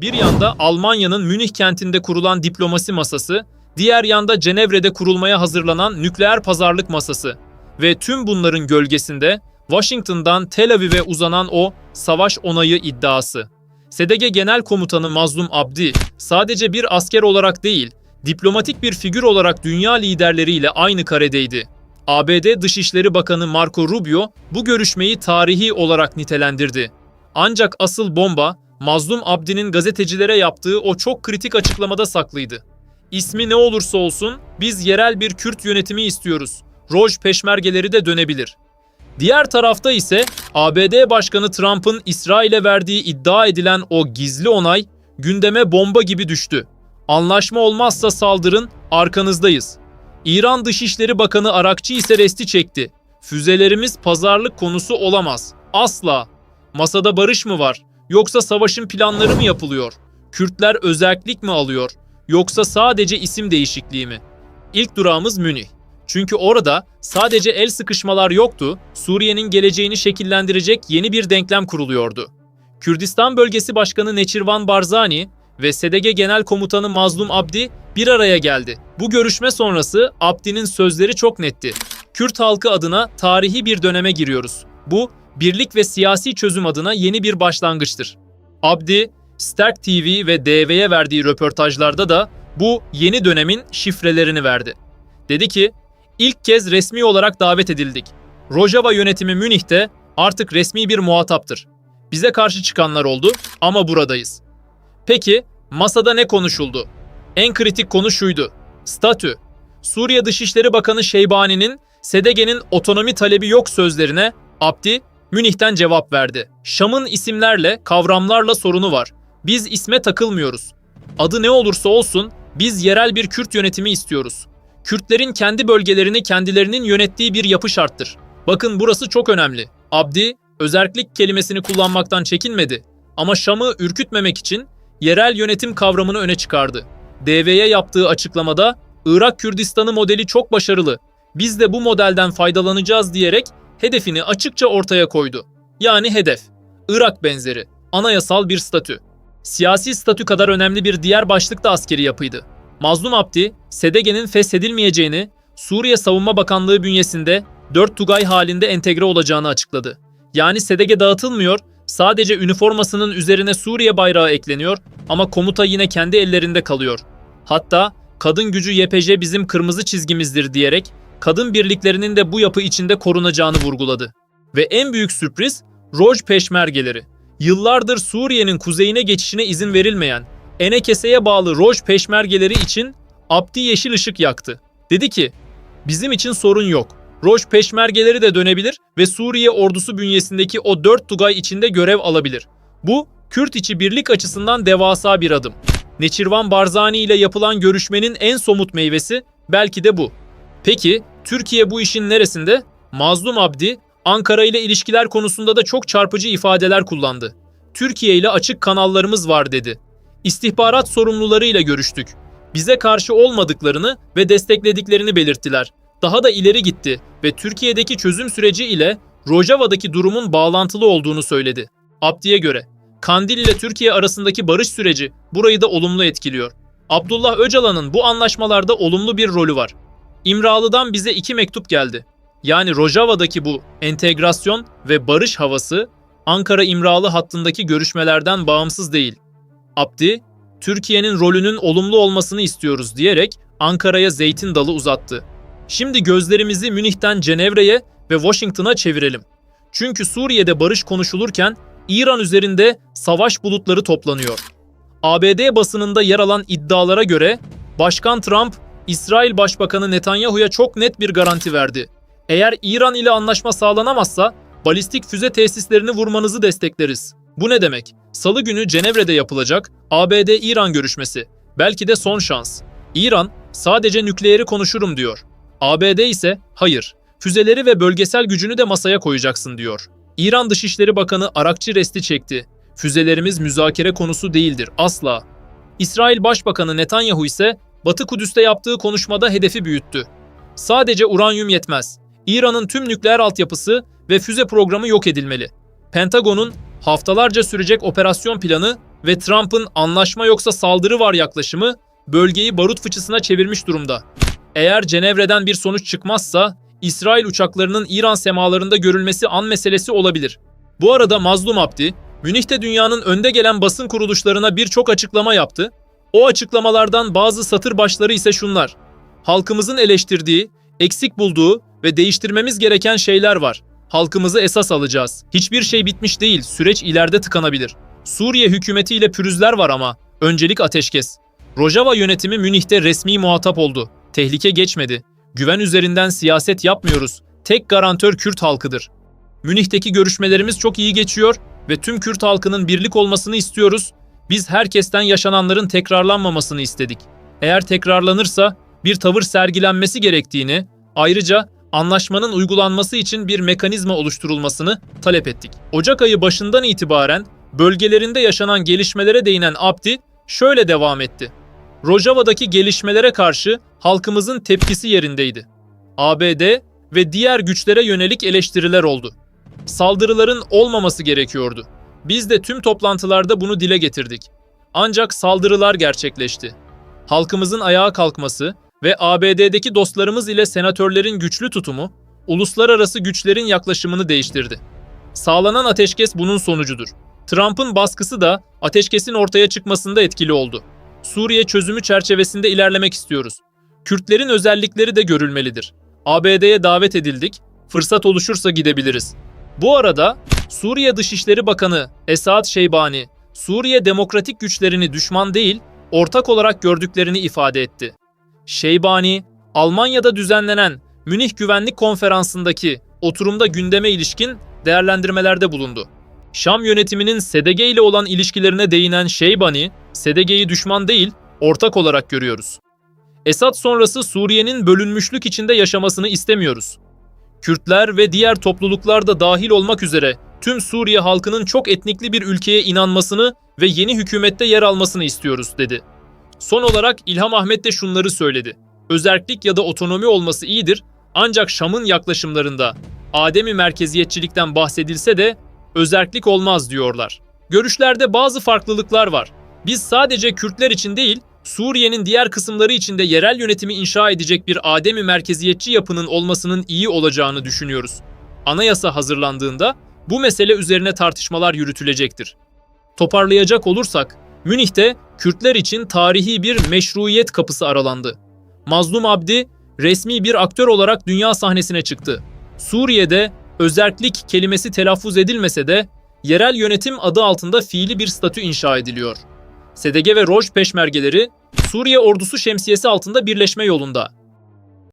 Bir yanda Almanya'nın Münih kentinde kurulan diplomasi masası, diğer yanda Cenevre'de kurulmaya hazırlanan nükleer pazarlık masası ve tüm bunların gölgesinde Washington'dan Tel Aviv'e uzanan o savaş onayı iddiası. SDG Genel Komutanı Mazlum Abdi sadece bir asker olarak değil, diplomatik bir figür olarak dünya liderleriyle aynı karedeydi. ABD Dışişleri Bakanı Marco Rubio bu görüşmeyi tarihi olarak nitelendirdi. Ancak asıl bomba Mazlum Abdi'nin gazetecilere yaptığı o çok kritik açıklamada saklıydı. İsmi ne olursa olsun biz yerel bir Kürt yönetimi istiyoruz. Roj peşmergeleri de dönebilir. Diğer tarafta ise ABD Başkanı Trump'ın İsrail'e verdiği iddia edilen o gizli onay gündeme bomba gibi düştü. Anlaşma olmazsa saldırın, arkanızdayız. İran Dışişleri Bakanı Arakçı ise resti çekti. Füzelerimiz pazarlık konusu olamaz. Asla. Masada barış mı var? Yoksa savaşın planları mı yapılıyor? Kürtler özellik mi alıyor? Yoksa sadece isim değişikliği mi? İlk durağımız Münih. Çünkü orada sadece el sıkışmalar yoktu, Suriye'nin geleceğini şekillendirecek yeni bir denklem kuruluyordu. Kürdistan Bölgesi Başkanı Neçirvan Barzani ve SDG Genel Komutanı Mazlum Abdi bir araya geldi. Bu görüşme sonrası Abdi'nin sözleri çok netti. Kürt halkı adına tarihi bir döneme giriyoruz. Bu, birlik ve siyasi çözüm adına yeni bir başlangıçtır. Abdi, Stark TV ve DV'ye verdiği röportajlarda da bu yeni dönemin şifrelerini verdi. Dedi ki, ilk kez resmi olarak davet edildik. Rojava yönetimi Münih'te artık resmi bir muhataptır. Bize karşı çıkanlar oldu ama buradayız. Peki masada ne konuşuldu? En kritik konu şuydu. Statü. Suriye Dışişleri Bakanı Şeybani'nin SDG'nin otonomi talebi yok sözlerine Abdi Münih'ten cevap verdi. Şam'ın isimlerle, kavramlarla sorunu var. Biz isme takılmıyoruz. Adı ne olursa olsun biz yerel bir Kürt yönetimi istiyoruz. Kürtlerin kendi bölgelerini kendilerinin yönettiği bir yapı şarttır. Bakın burası çok önemli. Abdi özerklik kelimesini kullanmaktan çekinmedi ama Şam'ı ürkütmemek için yerel yönetim kavramını öne çıkardı. DV'ye yaptığı açıklamada Irak Kürdistan'ı modeli çok başarılı. Biz de bu modelden faydalanacağız diyerek hedefini açıkça ortaya koydu. Yani hedef Irak benzeri anayasal bir statü. Siyasi statü kadar önemli bir diğer başlık da askeri yapıydı. Mazlum Abdi, SDG'nin feshedilmeyeceğini, Suriye Savunma Bakanlığı bünyesinde 4 Tugay halinde entegre olacağını açıkladı. Yani SDG dağıtılmıyor, sadece üniformasının üzerine Suriye bayrağı ekleniyor ama komuta yine kendi ellerinde kalıyor. Hatta kadın gücü YPJ bizim kırmızı çizgimizdir diyerek kadın birliklerinin de bu yapı içinde korunacağını vurguladı. Ve en büyük sürpriz Roj peşmergeleri. Yıllardır Suriye'nin kuzeyine geçişine izin verilmeyen Enekese'ye bağlı Roj peşmergeleri için Abdi yeşil ışık yaktı. Dedi ki, bizim için sorun yok. Roj peşmergeleri de dönebilir ve Suriye ordusu bünyesindeki o dört tugay içinde görev alabilir. Bu, Kürt içi birlik açısından devasa bir adım. Neçirvan Barzani ile yapılan görüşmenin en somut meyvesi belki de bu. Peki, Türkiye bu işin neresinde? Mazlum Abdi, Ankara ile ilişkiler konusunda da çok çarpıcı ifadeler kullandı. Türkiye ile açık kanallarımız var dedi. İstihbarat sorumlularıyla görüştük. Bize karşı olmadıklarını ve desteklediklerini belirttiler. Daha da ileri gitti ve Türkiye'deki çözüm süreci ile Rojava'daki durumun bağlantılı olduğunu söyledi. Abdi'ye göre Kandil ile Türkiye arasındaki barış süreci burayı da olumlu etkiliyor. Abdullah Öcalan'ın bu anlaşmalarda olumlu bir rolü var. İmralı'dan bize iki mektup geldi. Yani Rojava'daki bu entegrasyon ve barış havası Ankara İmralı hattındaki görüşmelerden bağımsız değil. Abdi, Türkiye'nin rolünün olumlu olmasını istiyoruz diyerek Ankara'ya zeytin dalı uzattı. Şimdi gözlerimizi Münih'ten Cenevre'ye ve Washington'a çevirelim. Çünkü Suriye'de barış konuşulurken İran üzerinde savaş bulutları toplanıyor. ABD basınında yer alan iddialara göre Başkan Trump, İsrail Başbakanı Netanyahu'ya çok net bir garanti verdi. Eğer İran ile anlaşma sağlanamazsa balistik füze tesislerini vurmanızı destekleriz. Bu ne demek? Salı günü Cenevre'de yapılacak ABD-İran görüşmesi. Belki de son şans. İran sadece nükleeri konuşurum diyor. ABD ise hayır. Füzeleri ve bölgesel gücünü de masaya koyacaksın diyor. İran Dışişleri Bakanı Arakçı resti çekti. Füzelerimiz müzakere konusu değildir asla. İsrail Başbakanı Netanyahu ise Batı Kudüs'te yaptığı konuşmada hedefi büyüttü. Sadece uranyum yetmez. İran'ın tüm nükleer altyapısı ve füze programı yok edilmeli. Pentagon'un haftalarca sürecek operasyon planı ve Trump'ın anlaşma yoksa saldırı var yaklaşımı bölgeyi barut fıçısına çevirmiş durumda. Eğer Cenevre'den bir sonuç çıkmazsa İsrail uçaklarının İran semalarında görülmesi an meselesi olabilir. Bu arada Mazlum Abdi, Münih'te dünyanın önde gelen basın kuruluşlarına birçok açıklama yaptı. O açıklamalardan bazı satır başları ise şunlar. Halkımızın eleştirdiği, eksik bulduğu ve değiştirmemiz gereken şeyler var. Halkımızı esas alacağız. Hiçbir şey bitmiş değil, süreç ileride tıkanabilir. Suriye hükümetiyle pürüzler var ama öncelik ateşkes. Rojava yönetimi Münih'te resmi muhatap oldu. Tehlike geçmedi. Güven üzerinden siyaset yapmıyoruz. Tek garantör Kürt halkıdır. Münih'teki görüşmelerimiz çok iyi geçiyor ve tüm Kürt halkının birlik olmasını istiyoruz. Biz herkesten yaşananların tekrarlanmamasını istedik. Eğer tekrarlanırsa bir tavır sergilenmesi gerektiğini, ayrıca anlaşmanın uygulanması için bir mekanizma oluşturulmasını talep ettik. Ocak ayı başından itibaren bölgelerinde yaşanan gelişmelere değinen Abdi şöyle devam etti. Rojava'daki gelişmelere karşı halkımızın tepkisi yerindeydi. ABD ve diğer güçlere yönelik eleştiriler oldu. Saldırıların olmaması gerekiyordu. Biz de tüm toplantılarda bunu dile getirdik. Ancak saldırılar gerçekleşti. Halkımızın ayağa kalkması ve ABD'deki dostlarımız ile senatörlerin güçlü tutumu, uluslararası güçlerin yaklaşımını değiştirdi. Sağlanan ateşkes bunun sonucudur. Trump'ın baskısı da ateşkesin ortaya çıkmasında etkili oldu. Suriye çözümü çerçevesinde ilerlemek istiyoruz. Kürtlerin özellikleri de görülmelidir. ABD'ye davet edildik, fırsat oluşursa gidebiliriz. Bu arada Suriye Dışişleri Bakanı Esad Şeybani, Suriye demokratik güçlerini düşman değil, ortak olarak gördüklerini ifade etti. Şeybani, Almanya'da düzenlenen Münih Güvenlik Konferansı'ndaki oturumda gündeme ilişkin değerlendirmelerde bulundu. Şam yönetiminin SDG ile olan ilişkilerine değinen Şeybani, SDG'yi düşman değil, ortak olarak görüyoruz. Esad sonrası Suriye'nin bölünmüşlük içinde yaşamasını istemiyoruz. Kürtler ve diğer topluluklar da dahil olmak üzere tüm Suriye halkının çok etnikli bir ülkeye inanmasını ve yeni hükümette yer almasını istiyoruz dedi. Son olarak İlham Ahmet de şunları söyledi. Özerklik ya da otonomi olması iyidir ancak Şam'ın yaklaşımlarında Ademi merkeziyetçilikten bahsedilse de özerklik olmaz diyorlar. Görüşlerde bazı farklılıklar var. Biz sadece Kürtler için değil, Suriye'nin diğer kısımları için de yerel yönetimi inşa edecek bir Ademi merkeziyetçi yapının olmasının iyi olacağını düşünüyoruz. Anayasa hazırlandığında bu mesele üzerine tartışmalar yürütülecektir. Toparlayacak olursak, Münih'te Kürtler için tarihi bir meşruiyet kapısı aralandı. Mazlum Abdi resmi bir aktör olarak dünya sahnesine çıktı. Suriye'de özerklik kelimesi telaffuz edilmese de yerel yönetim adı altında fiili bir statü inşa ediliyor. SDG ve Roj peşmergeleri Suriye ordusu şemsiyesi altında birleşme yolunda.